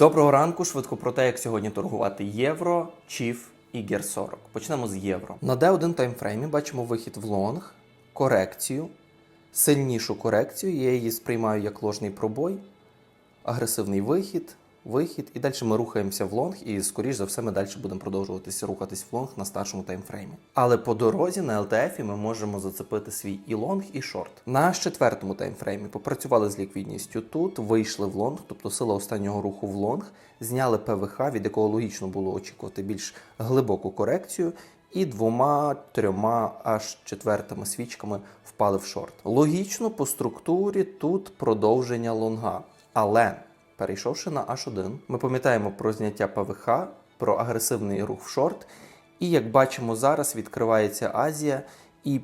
Доброго ранку. Швидко про те, як сьогодні торгувати євро, чіф і гір 40. Почнемо з євро. На D1 таймфреймі бачимо вихід в лонг, корекцію, сильнішу корекцію. Я її сприймаю як ложний пробой, агресивний вихід, вихід. І далі ми рухаємося в лонг, і скоріш за все ми далі будемо продовжуватися рухатись в лонг на старшому таймфреймі. Але по дорозі на LTF ми можемо зацепити свій і лонг, і шорт. На четвертому таймфреймі попрацювали з ліквідністю тут, вийшли в лонг, тобто сила останнього руху в лонг, зняли ПВХ, від якого логічно було очікувати більш глибоку корекцію. І двома, трьома, аж четвертими свічками впали в шорт. Логічно по структурі тут продовження лонга. Але перейшовши на H1, ми пам'ятаємо про зняття ПВХ, про агресивний рух в шорт. І як бачимо зараз, відкривається Азія, і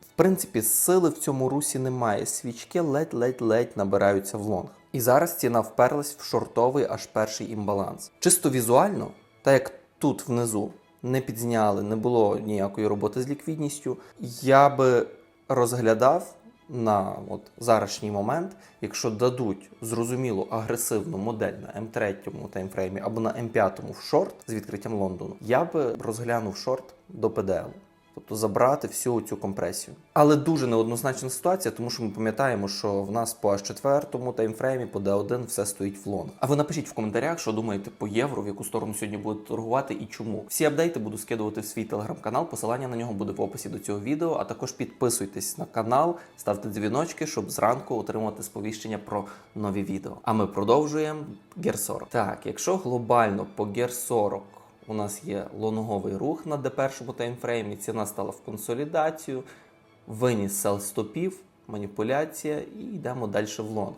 в принципі сили в цьому русі немає. Свічки ледь-ледь-ледь набираються в лонг. І зараз ціна вперлась в шортовий аж перший імбаланс. Чисто візуально, так як тут внизу не підзняли, не було ніякої роботи з ліквідністю, я би розглядав на от зарашній момент, якщо дадуть зрозумілу агресивну модель на М3 таймфреймі або на М5 в шорт з відкриттям Лондону, я би розглянув шорт до ПДЛ. Тобто забрати всю цю компресію. Але дуже неоднозначна ситуація, тому що ми пам'ятаємо, що в нас по H4 таймфреймі, по D1 все стоїть в лонг. А ви напишіть в коментарях, що думаєте по євро, в яку сторону сьогодні будете торгувати і чому. Всі апдейти буду скидувати в свій телеграм-канал. Посилання на нього буде в описі до цього відео. А також підписуйтесь на канал, ставте дзвіночки, щоб зранку отримувати сповіщення про нові відео. А ми продовжуємо 40. Так, якщо глобально по Гер 40 у нас є лонговий рух на D1 таймфреймі, ціна стала в консолідацію, виніс сел стопів, маніпуляція і йдемо далі в лонг.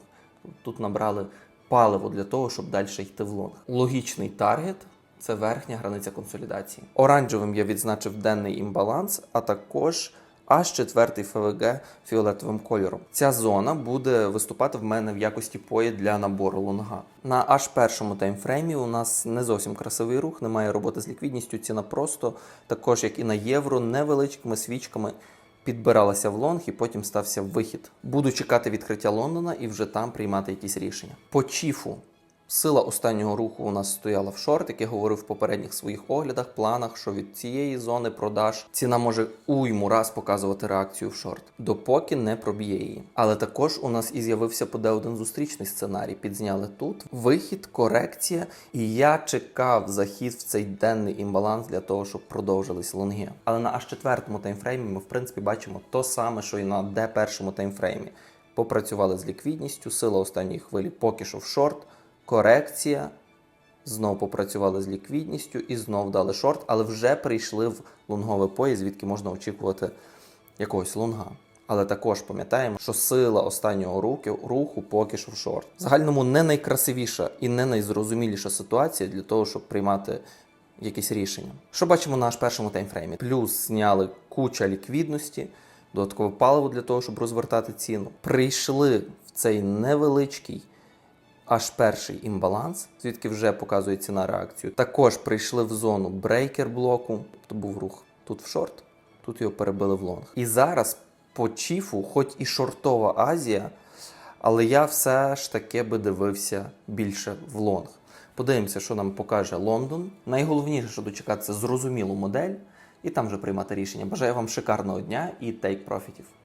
Тут набрали паливо для того, щоб далі йти в лонг. Логічний таргет це верхня границя консолідації. Оранжевим я відзначив денний імбаланс, а також аж четвертий ФВГ фіолетовим кольором. Ця зона буде виступати в мене в якості пої для набору лонга. На аж першому таймфреймі у нас не зовсім красивий рух, немає роботи з ліквідністю. Ціна просто, також як і на євро, невеличкими свічками підбиралася в лонг і потім стався вихід. Буду чекати відкриття Лондона і вже там приймати якісь рішення. По чіфу. Сила останнього руху у нас стояла в шорт, як я говорив в попередніх своїх оглядах, планах, що від цієї зони продаж ціна може уйму раз показувати реакцію в шорт, допоки не проб'є її. Але також у нас і з'явився по D1 зустрічний сценарій. Підзняли тут вихід, корекція, і я чекав захід в цей денний імбаланс для того, щоб продовжились лонги. Але на аж четвертому таймфреймі ми в принципі бачимо то саме, що і на D1 таймфреймі. Попрацювали з ліквідністю, сила останньої хвилі поки що в шорт корекція. Знов попрацювали з ліквідністю і знов дали шорт, але вже прийшли в лонговий пояс, звідки можна очікувати якогось лонга. Але також пам'ятаємо, що сила останнього руху, руху поки що в шорт. В загальному не найкрасивіша і не найзрозуміліша ситуація для того, щоб приймати якісь рішення. Що бачимо на аж першому таймфреймі? Плюс зняли куча ліквідності, додаткове паливо для того, щоб розвертати ціну. Прийшли в цей невеличкий аж перший імбаланс, звідки вже показує ціна реакцію. Також прийшли в зону брейкер блоку, тобто був рух тут в шорт, тут його перебили в лонг. І зараз по чіфу, хоч і шортова Азія, але я все ж таки би дивився більше в лонг. Подивимося, що нам покаже Лондон. Найголовніше, що дочекатися зрозумілу модель і там вже приймати рішення. Бажаю вам шикарного дня і тейк профітів.